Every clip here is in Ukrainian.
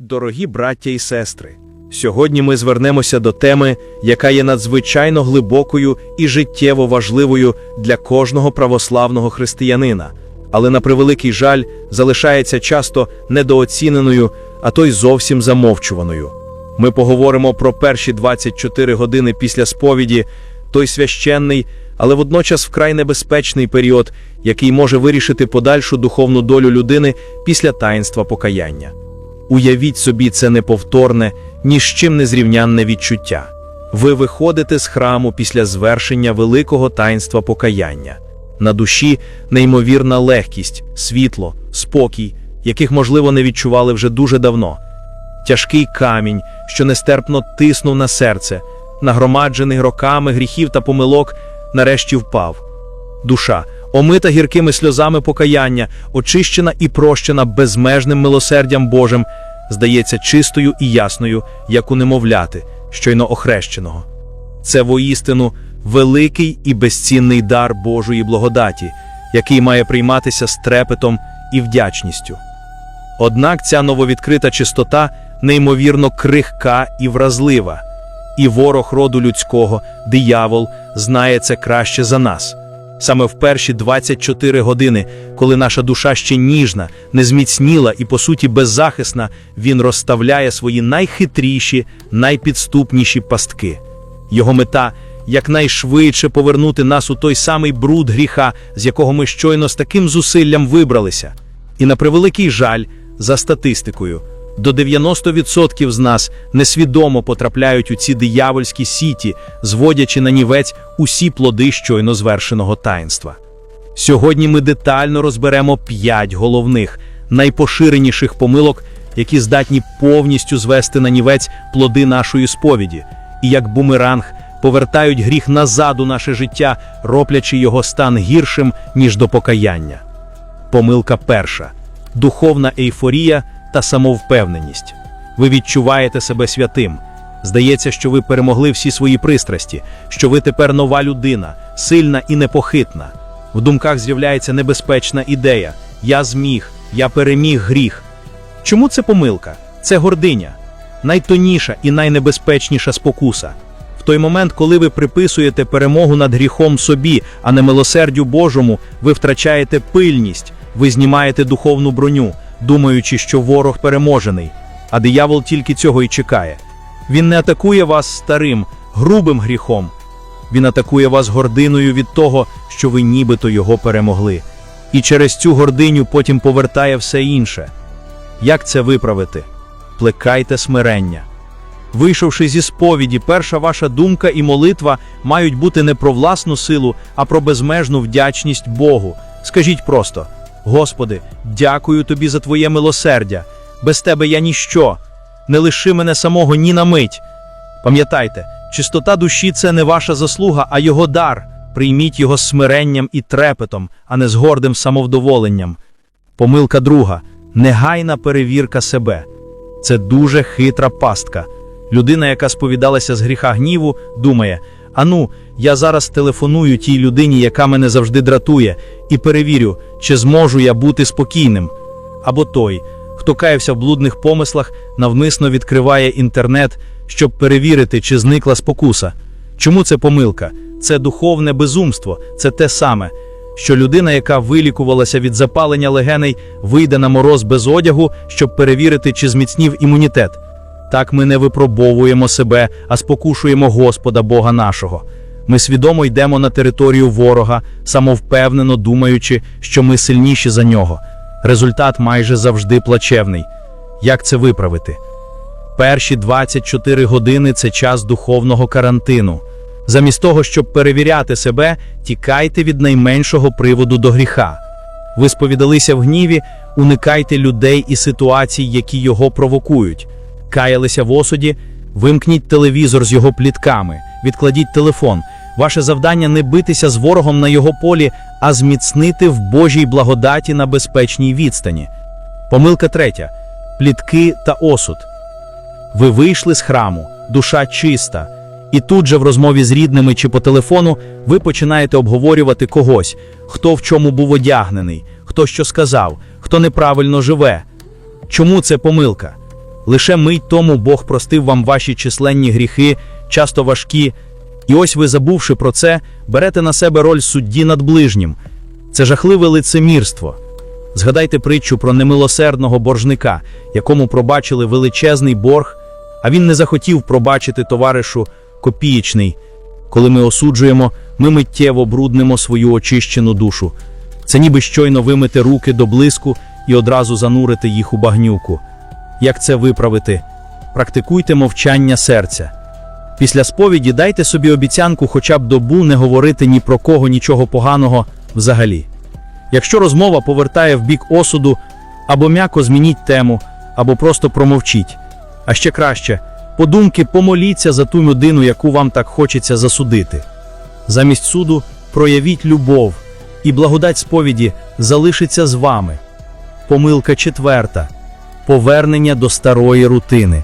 Дорогі браття і сестри, сьогодні ми звернемося до теми, яка є надзвичайно глибокою і життєво важливою для кожного православного християнина, але на превеликий жаль залишається часто недооціненою, а то й зовсім замовчуваною. Ми поговоримо про перші 24 години після сповіді, той священний, але водночас вкрай небезпечний період, який може вирішити подальшу духовну долю людини після таїнства покаяння. Уявіть собі це неповторне, ні з чим не зрівнянне відчуття. Ви виходите з храму після звершення великого таїнства покаяння. На душі неймовірна легкість, світло, спокій, яких, можливо, не відчували вже дуже давно. Тяжкий камінь, що нестерпно тиснув на серце, нагромаджений роками гріхів та помилок, нарешті впав. Душа, омита гіркими сльозами покаяння, очищена і прощена безмежним милосердям Божим, здається чистою і ясною, як у немовляти, щойно охрещеного. Це воістину великий і безцінний дар Божої благодаті, який має прийматися з трепетом і вдячністю. Однак ця нововідкрита чистота неймовірно крихка і вразлива, і ворог роду людського, диявол, знає це краще за нас. Саме в перші 24 години, коли наша душа ще ніжна, незміцніла і, по суті, беззахисна, він розставляє свої найхитріші, найпідступніші пастки. Його мета якнайшвидше повернути нас у той самий бруд гріха, з якого ми щойно з таким зусиллям вибралися. І на превеликий жаль, за статистикою, до 90% з нас несвідомо потрапляють у ці диявольські сіті, зводячи на нівець усі плоди щойно звершеного таїнства. Сьогодні ми детально розберемо п'ять головних, найпоширеніших помилок, які здатні повністю звести на нівець плоди нашої сповіді, і як бумеранг повертають гріх назад у наше життя, роблячи його стан гіршим, ніж до покаяння. Помилка перша духовна ейфорія та самовпевненість. Ви відчуваєте себе святим. Здається, що ви перемогли всі свої пристрасті, що ви тепер нова людина, сильна і непохитна. В думках з'являється небезпечна ідея: я зміг, я переміг гріх. Чому це помилка? Це гординя, найтоніша і найнебезпечніша спокуса. В той момент, коли ви приписуєте перемогу над гріхом собі, а не милосердю Божому, ви втрачаєте пильність, ви знімаєте духовну броню, думаючи, що ворог переможений, а диявол тільки цього і чекає. Він не атакує вас старим, грубим гріхом. Він атакує вас гординою від того, що ви нібито його перемогли. І через цю гординю потім повертає все інше. Як це виправити? Плекайте смирення. Вийшовши зі сповіді, перша ваша думка і молитва мають бути не про власну силу, а про безмежну вдячність Богу. Скажіть просто: Господи, дякую тобі за Твоє милосердя. Без тебе я ніщо. Не лиши мене самого ні на мить. Пам'ятайте, чистота душі це не ваша заслуга, а його дар. Прийміть його смиренням і трепетом, а не з гордим самовдоволенням. Помилка друга негайна перевірка себе. Це дуже хитра пастка. Людина, яка сповідалася з гріха гніву, думає: ану, я зараз телефоную тій людині, яка мене завжди дратує, і перевірю, чи зможу я бути спокійним. Або той, хто каявся в блудних помислах, навмисно відкриває інтернет, щоб перевірити, чи зникла спокуса. Чому це помилка? Це духовне безумство, це те саме, що людина, яка вилікувалася від запалення легеней, вийде на мороз без одягу, щоб перевірити, чи зміцнів імунітет. Так ми не випробовуємо себе, а спокушуємо Господа Бога нашого. Ми свідомо йдемо на територію ворога, самовпевнено думаючи, що ми сильніші за нього. Результат майже завжди плачевний. Як це виправити? Перші 24 години це час духовного карантину. Замість того, щоб перевіряти себе, тікайте від найменшого приводу до гріха. Ви сповідалися в гніві, уникайте людей і ситуацій, які його провокують. Каялися в осуді, вимкніть телевізор з його плітками, відкладіть телефон. Ваше завдання не битися з ворогом на його полі, а зміцнити в Божій благодаті на безпечній відстані. Помилка третя плітки та осуд. Ви вийшли з храму, душа чиста, і тут же в розмові з рідними чи по телефону ви починаєте обговорювати когось, хто в чому був одягнений, хто що сказав, хто неправильно живе. Чому це помилка? Лише мить тому Бог простив вам ваші численні гріхи, часто важкі, і ось ви, забувши про це, берете на себе роль судді над ближнім. Це жахливе лицемірство. Згадайте притчу про немилосердного боржника, якому пробачили величезний борг, а він не захотів пробачити товаришу копієчний. Коли ми осуджуємо, ми миттєво бруднимо свою очищену душу. Це ніби щойно вимити руки до блиску і одразу занурити їх у багнюку. Як це виправити? Практикуйте мовчання серця. Після сповіді дайте собі обіцянку хоча б добу не говорити ні про кого нічого поганого взагалі. Якщо розмова повертає в бік осуду, або м'яко змініть тему, або просто промовчіть. А ще краще, подумки помоліться за ту людину, яку вам так хочеться засудити. Замість суду проявіть любов, і благодать сповіді залишиться з вами. Помилка четверта повернення до старої рутини.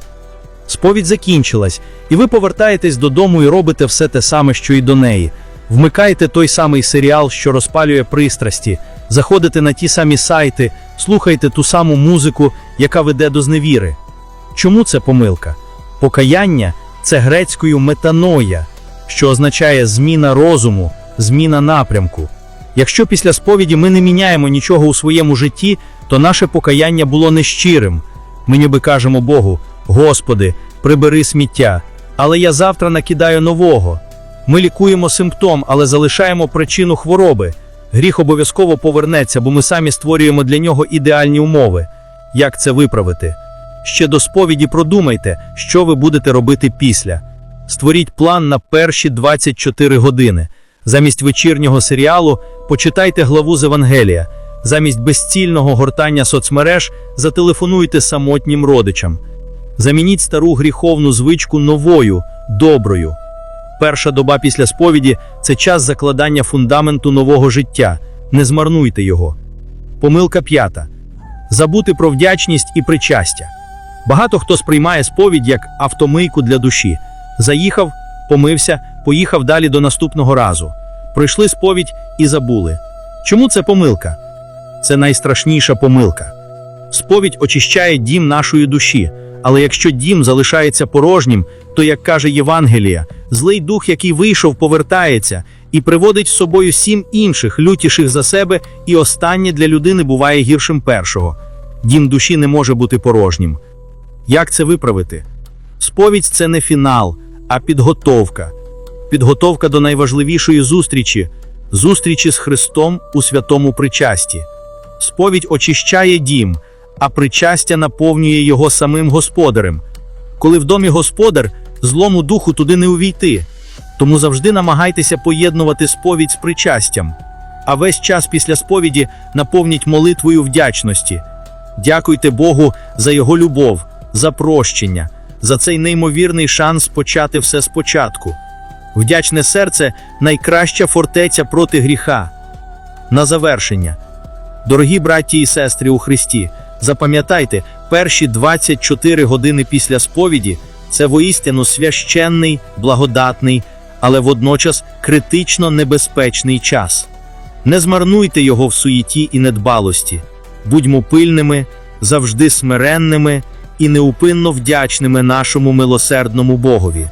Сповідь закінчилась, і ви повертаєтесь додому і робите все те саме, що і до неї. Вмикаєте той самий серіал, що розпалює пристрасті, заходите на ті самі сайти, слухаєте ту саму музику, яка веде до зневіри. Чому це помилка? Покаяння це грецькою метаноя, що означає зміна розуму, зміна напрямку. Якщо після сповіді ми не міняємо нічого у своєму житті, то наше покаяння було нещирим. Ми ніби кажемо Богу: Господи, прибери сміття, але я завтра накидаю нового. Ми лікуємо симптом, але залишаємо причину хвороби. Гріх обов'язково повернеться, бо ми самі створюємо для нього ідеальні умови. Як це виправити? Ще до сповіді продумайте, що ви будете робити після. Створіть план на перші 24 години. Замість вечірнього серіалу почитайте главу з Евангелія. Замість безцільного гортання соцмереж зателефонуйте самотнім родичам. Замініть стару гріховну звичку новою, доброю. Перша доба після сповіді це час закладання фундаменту нового життя. Не змарнуйте його. Помилка п'ята. Забути про вдячність і причастя. Багато хто сприймає сповідь як автомийку для душі. Заїхав, помився, поїхав далі до наступного разу. Пройшли сповідь і забули. Чому це помилка? Це найстрашніша помилка. Сповідь очищає дім нашої душі, але якщо дім залишається порожнім, то, як каже Євангелія, злий дух, який вийшов, повертається і приводить з собою сім інших, лютіших за себе, і останнє для людини буває гіршим першого. Дім душі не може бути порожнім. Як це виправити? Сповідь це не фінал, а підготовка. Підготовка до найважливішої зустрічі зустрічі з Христом у святому причасті. Сповідь очищає дім, а причастя наповнює його самим господарем. Коли в домі господар, злому духу туди не увійти. Тому завжди намагайтеся поєднувати сповідь з причастям. А весь час після сповіді наповніть молитвою вдячності. Дякуйте Богу за його любов, за прощення, за цей неймовірний шанс почати все спочатку. Вдячне серце найкраща фортеця проти гріха. На завершення. Дорогі браті і сестри у Христі, запам'ятайте, перші 24 години після сповіді це воістину священний, благодатний, але водночас критично небезпечний час. Не змарнуйте його в суєті і недбалості, будьмо пильними, завжди смиренними і неупинно вдячними нашому милосердному Богові.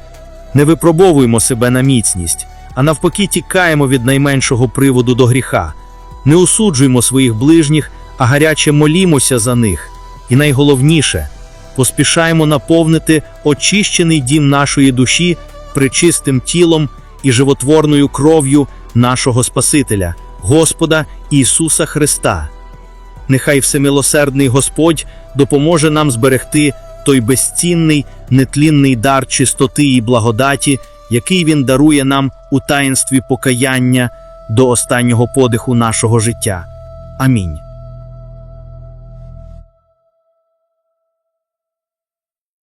Не випробовуємо себе на міцність, а навпаки, тікаємо від найменшого приводу до гріха. Не осуджуємо своїх ближніх, а гаряче молімося за них. І найголовніше поспішаємо наповнити очищений дім нашої душі причистим тілом і животворною кров'ю нашого Спасителя, Господа Ісуса Христа. Нехай всемилосердний Господь допоможе нам зберегти той безцінний, нетлінний дар чистоти і благодаті, який Він дарує нам у таїнстві покаяння до останнього подиху нашого життя. Амінь.